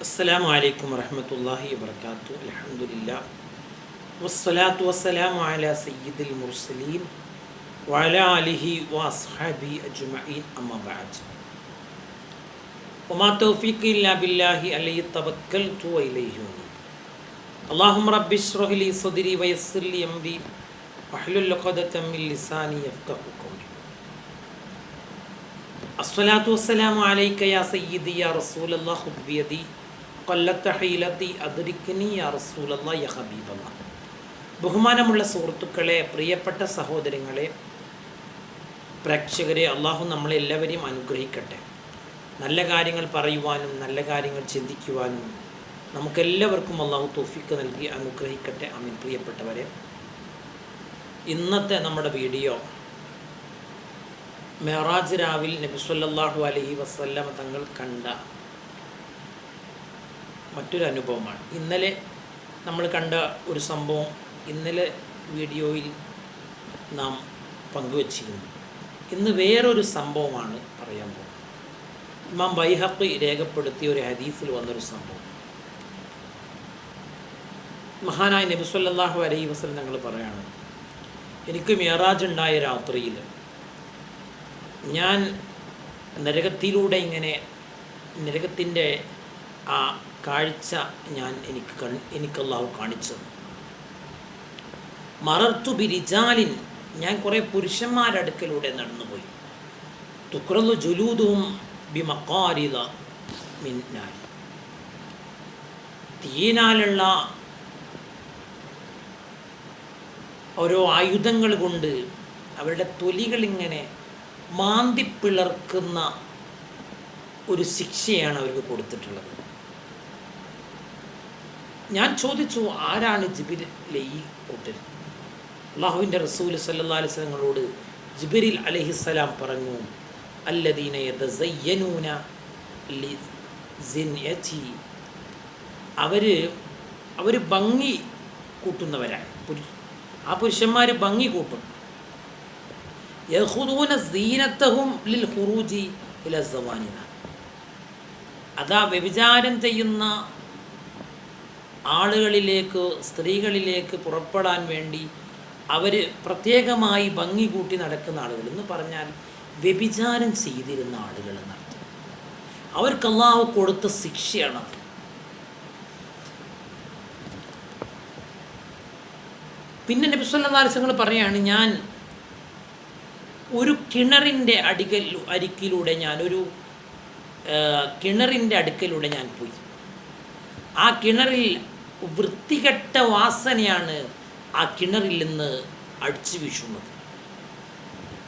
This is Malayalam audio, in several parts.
السلام عليكم ورحمة الله وبركاته. الحمد لله. والصلاة والسلام على سيد المرسلين وعلى آله وأصحابه أجمعين. أما بعد. وما توفيق إلا بالله عليه توكلت وإليه. اللهم رب اشرح لي صدري ويسر لي أمري. واحلل لقدة من لساني يفقه قولي. الصلاة والسلام عليك يا سيدي يا رسول الله خذ بيدي. ബഹുമാനമുള്ള സുഹൃത്തുക്കളെ പ്രിയപ്പെട്ട സഹോദരങ്ങളെ പ്രേക്ഷകരെ അള്ളാഹു നമ്മളെല്ലാവരെയും അനുഗ്രഹിക്കട്ടെ. നല്ല കാര്യങ്ങൾ പറയുവാനും നല്ല കാര്യങ്ങൾ ചിന്തിക്കുവാനും നമുക്കെല്ലാവർക്കും അള്ളാഹു തോഫിക്ക് നൽകി അനുഗ്രഹിക്കട്ടെ. അമിൻ പ്രിയപ്പെട്ടവരെ ഇന്നത്തെ നമ്മുടെ വീഡിയോ മെഹറാജ് രാവിൽ നബിസ്വല്ലാഹു അലഹി വസ്ല്ലാം തങ്ങൾ കണ്ട മറ്റൊരു അനുഭവമാണ്. ഇന്നലെ നമ്മൾ കണ്ട ഒരു സംഭവം ഇന്നലെ വീഡിയോയിൽ നാം പങ്കുവച്ചിരുന്നു. ഇന്ന് വേറൊരു സംഭവമാണ് പറയാൻ പോകുന്നത്. ഇമാം ബൈഹഖി രേഖപ്പെടുത്തിയ ഒരു ഹദീസിൽ വന്നൊരു സംഭവം. മഹാനായ നബിസ്വല്ലാഹു അലൈഹി വസല്ലം തങ്ങൾ പറയാണ് എനിക്ക് മിയറാജ് ഉണ്ടായ രാത്രിയിൽ ഞാൻ നരകത്തിലൂടെ ഇങ്ങനെ നരകത്തിന്റെ ആ കാഴ്ച ഞാൻ എനിക്ക് കൺ എനിക്ക് അള്ളാഹു കാണിച്ചു മറർത്തു ബിരിജാലിൻ ഞാൻ കുറേ പുരുഷന്മാരുടെ അടുക്കലൂടെ നടന്നുപോയി. തുക്രലു ജുലൂദും ബിമക്കാരിത മിന്നാരി തീയിനാലുള്ള ഓരോ ആയുധങ്ങൾ കൊണ്ട് അവരുടെ തൊലികളിങ്ങനെ മാന്തിപ്പിളർക്കുന്ന ഒരു ശിക്ഷയാണ് അവർക്ക് കൊടുത്തിട്ടുള്ളത്. ഞാൻ ചോദിച്ചു ആരാണ് ജിബിരിൽ ഈ കൂട്ടർ അള്ളാഹുവിന്റെ റസൂൽ സല്ലാ അലിസ്ലങ്ങളോട് ജിബിരിൽ അലഹിസ്സലാം പറഞ്ഞു അല്ലദീന അവർ അവർ ഭംഗി കൂട്ടുന്നവരാണ്. ആ പുരുഷന്മാർ ഭംഗി കൂട്ടും. യഹുദൂന സീനത്തഹും ലിൽ ഹുറൂജി ഇല സവാനിന അതാ വ്യഭിചാരം ചെയ്യുന്ന ആളുകളിലേക്ക് സ്ത്രീകളിലേക്ക് പുറപ്പെടാൻ വേണ്ടി അവർ പ്രത്യേകമായി ഭംഗി കൂട്ടി നടക്കുന്ന ആളുകൾ. എന്ന് പറഞ്ഞാൽ വ്യഭിചാരം ചെയ്തിരുന്ന ആളുകൾ എന്നർത്ഥം. അവർക്ക് അള്ളാഹു കൊടുത്ത ശിക്ഷയാണ് പിന്നെ നബിസ്വല്ലാസങ്ങൾ പറയാണ് ഞാൻ ഒരു കിണറിന്റെ അടികൽ അരിക്കിലൂടെ ഞാനൊരു കിണറിന്റെ അടുക്കലൂടെ ഞാൻ പോയി. ആ കിണറിൽ വൃത്തികെട്ട വാസനയാണ് ആ കിണറിൽ നിന്ന് അടിച്ചു വീശുന്നത്.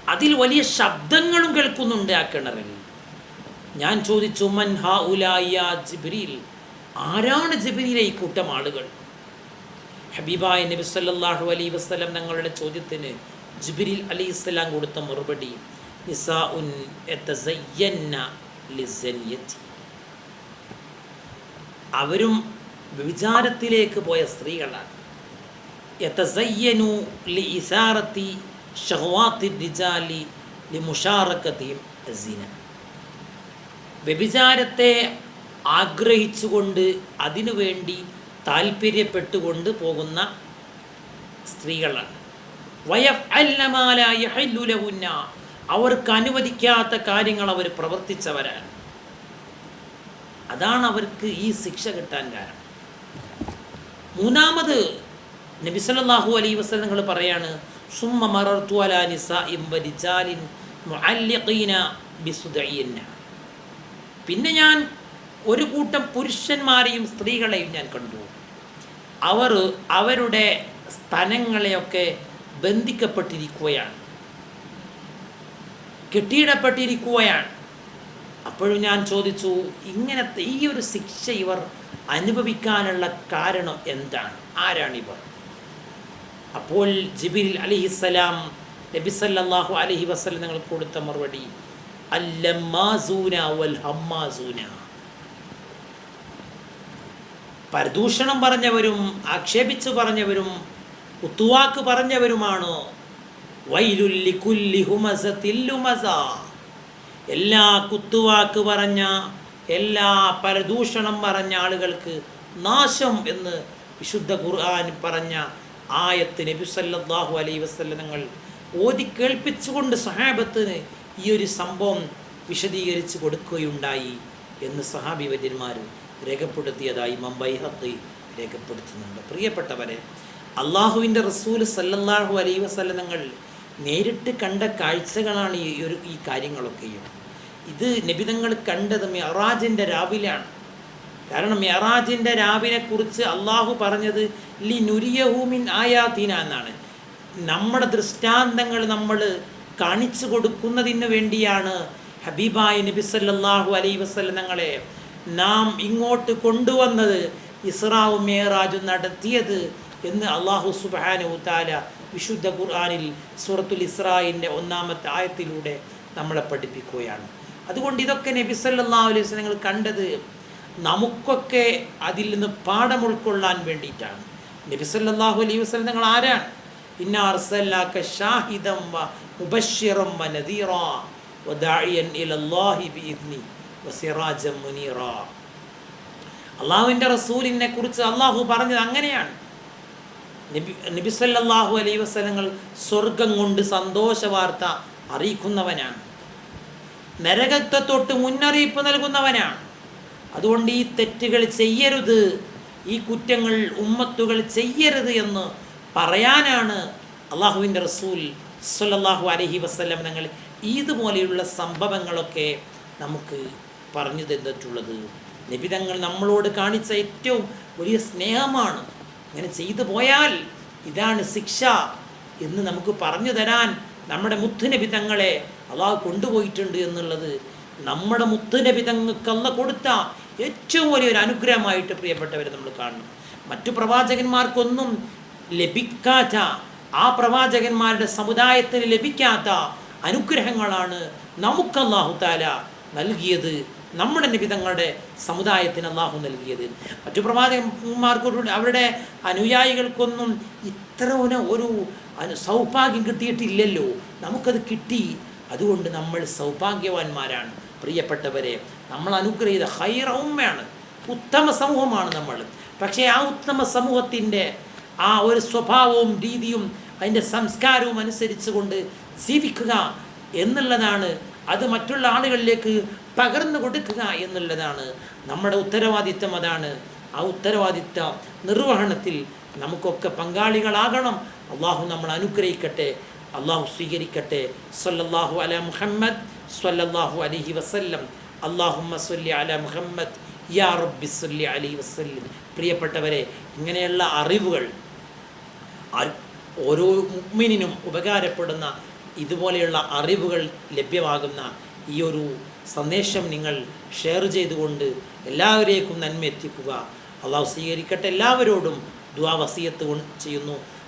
അതിൽ വലിയ ശബ്ദങ്ങളും കേൾക്കുന്നുണ്ട് ആ കിണറിൽ. ഞാൻ ചോദിച്ചു മൻ ഹാ ഉലായ ജിബ്രീൽ ആരാണ് ജിബ്രീലെ ഈ കൂട്ടം ആളുകൾ? ഹബീബായ നബി സല്ലാഹു അലൈ വസ്ലം തങ്ങളുടെ ചോദ്യത്തിന് ജിബ്രീൽ അലി ഇസ്ലാം കൊടുത്ത മറുപടി അവരും വിചാരത്തിലേക്ക് പോയ സ്ത്രീകളാണ്. വ്യഭിചാരത്തെ ആഗ്രഹിച്ചുകൊണ്ട് അതിനുവേണ്ടി താല്പര്യപ്പെട്ടുകൊണ്ട് പോകുന്ന സ്ത്രീകളാണ്. വയഫ് അല്ലമാലുലഹുന്ന അവർക്ക് അനുവദിക്കാത്ത കാര്യങ്ങൾ അവർ പ്രവർത്തിച്ചവരാണ്. അതാണ് അവർക്ക് ഈ ശിക്ഷ കിട്ടാൻ കാരണം. മൂന്നാമത് നബിസല്ലാഹു അലൈ വസ്ലങ്ങൾ പറയാണ് പിന്നെ ഞാൻ ഒരു കൂട്ടം പുരുഷന്മാരെയും സ്ത്രീകളെയും ഞാൻ കണ്ടു. അവർ അവരുടെ സ്ഥലങ്ങളെയൊക്കെ ബന്ധിക്കപ്പെട്ടിരിക്കുകയാണ്. കെട്ടിയിടപ്പെട്ടിരിക്കുകയാണ്. അപ്പോഴും ഞാൻ ചോദിച്ചു ഇങ്ങനത്തെ ഈ ഒരു ശിക്ഷ ഇവർ അനുഭവിക്കാനുള്ള കാരണം എന്താണ്? ആരാണിവർ അപ്പോൾ ജിബിൽ അലിഹിസ്സലാം നബിസല്ലാഹു അലഹി വസ്ലം നിങ്ങൾ കൊടുത്ത മറുപടി വൽ പരദൂഷണം പറഞ്ഞവരും ആക്ഷേപിച്ചു പറഞ്ഞവരും കുത്തുവാക്ക് പറഞ്ഞവരുമാണ് എല്ലാ കുത്തുവാക്ക് പറഞ്ഞ എല്ലാ പരദൂഷണം പറഞ്ഞ ആളുകൾക്ക് നാശം എന്ന് വിശുദ്ധ ഖുർആൻ പറഞ്ഞ ആയത്ത് നബി സല്ലല്ലാഹു അലൈഹി വസല്ലങ്ങൾ ഓതി കേൾപ്പിച്ചുകൊണ്ട് സഹാബത്തിന് ഈ ഒരു സംഭവം വിശദീകരിച്ച് കൊടുക്കുകയുണ്ടായി എന്ന് സഹാബി വര്യന്മാർ രേഖപ്പെടുത്തിയതായി മുംബൈ ഹത്ത് രേഖപ്പെടുത്തുന്നുണ്ട്. പ്രിയപ്പെട്ടവരെ അള്ളാഹുവിന്റെ റസൂൽ സല്ലല്ലാഹു അലൈഹി വസല്ലങ്ങൾ നേരിട്ട് കണ്ട കാഴ്ചകളാണ് ഈ ഒരു ഈ കാര്യങ്ങളൊക്കെയും. ഇത് നബിതങ്ങൾ കണ്ടത് മെഹറാജിന്റെ രാവിലാണ് കാരണം മെഹറാജിന്റെ രാവിനെ കുറിച്ച് അള്ളാഹു പറഞ്ഞത് ലി നുരിയഹൂമിൻ ആയാതീന എന്നാണ്. നമ്മുടെ ദൃഷ്ടാന്തങ്ങൾ നമ്മൾ കാണിച്ചു കൊടുക്കുന്നതിന് വേണ്ടിയാണ് ഹബീബായ നബി സല്ലല്ലാഹു അലൈഹി വസല്ലങ്ങളെ നാം ഇങ്ങോട്ട് കൊണ്ടുവന്നത് ഇസ്രാവ് മേറാജ് നടത്തിയത് എന്ന് അള്ളാഹു സുബാനു താല വിശുദ്ധ ഖുർആാനിൽ സൂറത്തുൽ ഇസ്രായിന്റെ ഒന്നാമത്തെ ആയത്തിലൂടെ നമ്മളെ പഠിപ്പിക്കുകയാണ്. അതുകൊണ്ട് ഇതൊക്കെ നബി സല്ലല്ലാഹു അലൈഹി വസല്ലം കണ്ടത് നമുക്കൊക്കെ അതിൽ നിന്ന് പാഠം ഉൾക്കൊള്ളാൻ വേണ്ടിയിട്ടാണ്. നബി സല്ലല്ലാഹു അലൈഹി വസല്ലം നിങ്ങൾ ആരാണ്? ഇന്ന അർസലാക ഷാഹിദം വ വ ഇലല്ലാഹി മുനീറ. അള്ളാഹുവിന്റെ റസൂലിനെ കുറിച്ച് അള്ളാഹു പറഞ്ഞത് അങ്ങനെയാണ്. നബി നബി സല്ലല്ലാഹു അലൈഹി വസല്ലങ്ങൾ സ്വർഗം കൊണ്ട് സന്തോഷ വാർത്ത അറിയിക്കുന്നവനാണ്. നരകത്തെ തൊട്ട് മുന്നറിയിപ്പ് നൽകുന്നവനാണ് അതുകൊണ്ട് ഈ തെറ്റുകൾ ചെയ്യരുത്. ഈ കുറ്റങ്ങൾ ഉമ്മത്തുകൾ ചെയ്യരുത് എന്ന് പറയാനാണ് അള്ളാഹുവിന്റെ റസൂൽ സുല്ലാഹു അലഹി വസ്ലം ഞങ്ങൾ ഇതുപോലെയുള്ള സംഭവങ്ങളൊക്കെ നമുക്ക് പറഞ്ഞു തന്നിട്ടുള്ളത്. നിബിതങ്ങൾ നമ്മളോട് കാണിച്ച ഏറ്റവും വലിയ സ്നേഹമാണ്. ഇങ്ങനെ ചെയ്തു പോയാൽ ഇതാണ് ശിക്ഷ എന്ന് നമുക്ക് പറഞ്ഞു തരാൻ നമ്മുടെ മുത്തുനബി തങ്ങളെ അള്ളാഹു കൊണ്ടുപോയിട്ടുണ്ട് എന്നുള്ളത് നമ്മുടെ മുത്തുനബി തങ്ങൾക്ക് അല്ല കൊടുത്ത ഏറ്റവും വലിയൊരു അനുഗ്രഹമായിട്ട് പ്രിയപ്പെട്ടവരെ നമ്മൾ കാണണം. മറ്റു പ്രവാചകന്മാർക്കൊന്നും ലഭിക്കാത്ത ആ പ്രവാചകന്മാരുടെ സമുദായത്തിന് ലഭിക്കാത്ത അനുഗ്രഹങ്ങളാണ് നമുക്ക് അള്ളാഹു താല നൽകിയത് നമ്മുടെ നിബിതങ്ങളുടെ സമുദായത്തിന് അള്ളാഹു നൽകിയത്. മറ്റു പ്രവാചകന്മാർക്ക് അവരുടെ അനുയായികൾക്കൊന്നും ഇത്ര ഒരു സൗഭാഗ്യം കിട്ടിയിട്ടില്ലല്ലോ. നമുക്കത് കിട്ടി. അതുകൊണ്ട് നമ്മൾ സൗഭാഗ്യവാന്മാരാണ്. പ്രിയപ്പെട്ടവരെ നമ്മൾ അനുഗ്രഹീത ഹൈറ ഉമ്മയാണ്. ഉത്തമ സമൂഹമാണ് നമ്മൾ. പക്ഷേ ആ ഉത്തമ സമൂഹത്തിന്റെ ആ ഒരു സ്വഭാവവും രീതിയും അതിന്റെ സംസ്കാരവും അനുസരിച്ച് കൊണ്ട് ജീവിക്കുക എന്നുള്ളതാണ് അത് മറ്റുള്ള ആളുകളിലേക്ക് പകർന്നു കൊടുക്കുക എന്നുള്ളതാണ്. നമ്മുടെ ഉത്തരവാദിത്തം അതാണ്. ആ ഉത്തരവാദിത്ത നിർവഹണത്തിൽ നമുക്കൊക്കെ പങ്കാളികളാകണം. അള്ളാഹു നമ്മൾ അനുഗ്രഹിക്കട്ടെ. അള്ളാഹു സ്വീകരിക്കട്ടെ. സല്ലല്ലാഹു അല മുഹമ്മദ് സല്ലല്ലാഹു അലഹി വസല്ലം. അള്ളാഹുമ്മ സല്ലി അല മുഹമ്മദ് യാ റബ്ബി സല്ലി അലൈഹി വസല്ലം. പ്രിയപ്പെട്ടവരെ ഇങ്ങനെയുള്ള അറിവുകൾ ഓരോ മുഗ്മിനും ഉപകാരപ്പെടുന്ന ഇതുപോലെയുള്ള അറിവുകൾ ലഭ്യമാകുന്ന ഈ ഒരു സന്ദേശം നിങ്ങൾ ഷെയർ ചെയ്തുകൊണ്ട് എല്ലാവരേക്കും നന്മ എത്തിക്കുക അള്ളാഹു സ്വീകരിക്കട്ടെ. എല്ലാവരോടും ദുആ വസിയത്ത് കൊണ്ട്